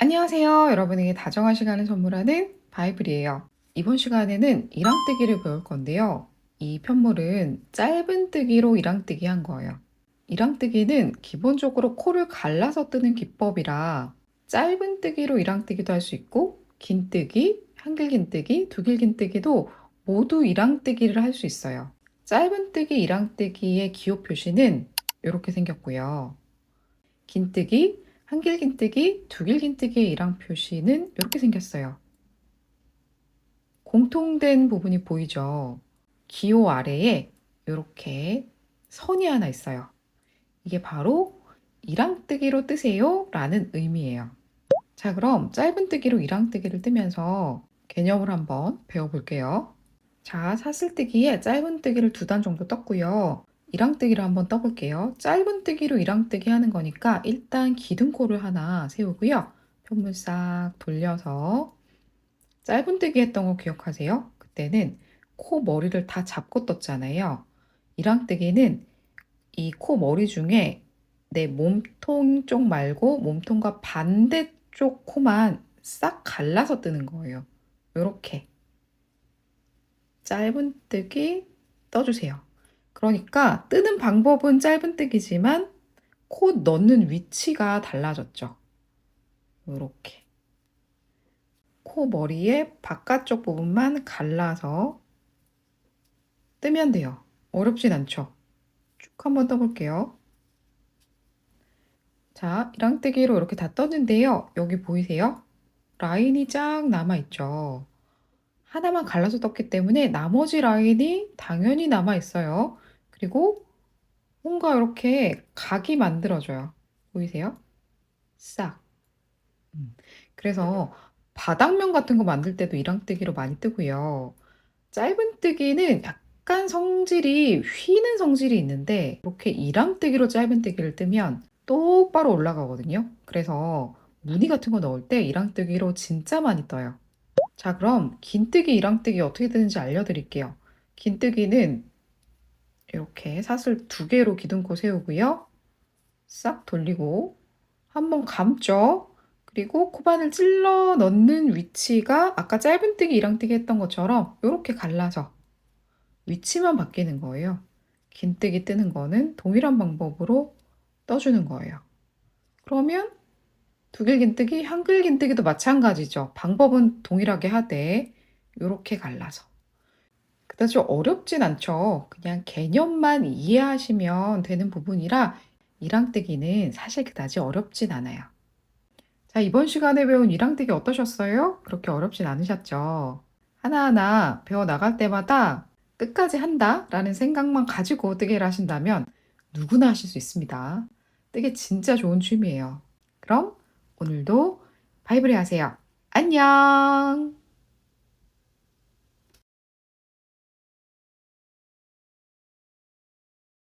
안녕하세요. 여러분에게 다정한 시간을 선물하는 바이블이에요. 이번 시간에는 이랑뜨기를 배울 건데요. 이 편물은 짧은 뜨기로 이랑뜨기 한 거예요. 이랑뜨기는 기본적으로 코를 갈라서 뜨는 기법이라 짧은 뜨기로 이랑뜨기도 할 수 있고 긴 뜨기, 한길긴 뜨기, 두길긴 뜨기도 모두 이랑뜨기를 할 수 있어요. 짧은 뜨기, 이랑뜨기의 기호 표시는 이렇게 생겼고요. 긴 뜨기, 한길긴 뜨기, 두길긴 뜨기의 이랑 표시는 이렇게 생겼어요. 공통된 부분이 보이죠? 기호 아래에 이렇게 선이 하나 있어요. 이게 바로 이랑뜨기로 뜨세요 라는 의미예요. 자, 그럼 짧은 뜨기로 이랑뜨기를 뜨면서 개념을 한번 배워볼게요. 자, 사슬뜨기에 짧은 뜨기를 두 단 정도 떴고요. 이랑뜨기를 한번 떠볼게요. 짧은 뜨기로 이랑뜨기 하는 거니까 일단 기둥코를 하나 세우고요. 편물 싹 돌려서 짧은 뜨기 했던 거 기억하세요? 그때는 코 머리를 다 잡고 떴잖아요. 이랑뜨기는 이 코 머리 중에 내 몸통 쪽 말고 몸통과 반대쪽 코만 싹 갈라서 뜨는 거예요. 이렇게 짧은 뜨기 떠주세요. 그러니까 뜨는 방법은 짧은 뜨기지만 코 넣는 위치가 달라졌죠. 이렇게 코 머리의 바깥쪽 부분만 갈라서 뜨면 돼요. 어렵진 않죠. 쭉 한번 떠볼게요. 자, 이랑뜨기로 이렇게 다 떴는데요. 여기 보이세요? 라인이 쫙 남아있죠. 하나만 갈라서 떴기 때문에 나머지 라인이 당연히 남아있어요. 그리고 뭔가 이렇게 각이 만들어져요. 보이세요? 싹. 음. 그래서 바닥면 같은 거 만들 때도 이랑뜨기로 많이 뜨고요. 짧은 뜨기는 약간 성질이 휘는 성질이 있는데 이렇게 이랑뜨기로 짧은 뜨기를 뜨면 똑바로 올라가거든요. 그래서 무늬 같은 거 넣을 때 이랑뜨기로 진짜 많이 떠요. 자, 그럼 긴뜨기, 이랑뜨기 어떻게 뜨는지 알려드릴게요. 긴뜨기는 이렇게 사슬 두 개로 기둥코 세우고요. 싹 돌리고 한번 감죠. 그리고 코바늘 찔러 넣는 위치가 아까 짧은뜨기, 이랑뜨기 했던 것처럼 이렇게 갈라서 위치만 바뀌는 거예요. 긴뜨기 뜨는 거는 동일한 방법으로 떠주는 거예요. 그러면 두길 긴뜨기, 한길긴뜨기도 마찬가지죠. 방법은 동일하게 하되 이렇게 갈라서. 그다지 어렵진 않죠. 그냥 개념만 이해하시면 되는 부분이라 이랑뜨기는 사실 그다지 어렵진 않아요. 자, 이번 시간에 배운 이랑뜨기 어떠셨어요? 그렇게 어렵진 않으셨죠? 하나하나 배워 나갈 때마다 끝까지 한다라는 생각만 가지고 뜨개를 하신다면 누구나 하실 수 있습니다. 뜨개 진짜 좋은 취미예요. 그럼 오늘도 바이블이 하세요. 안녕!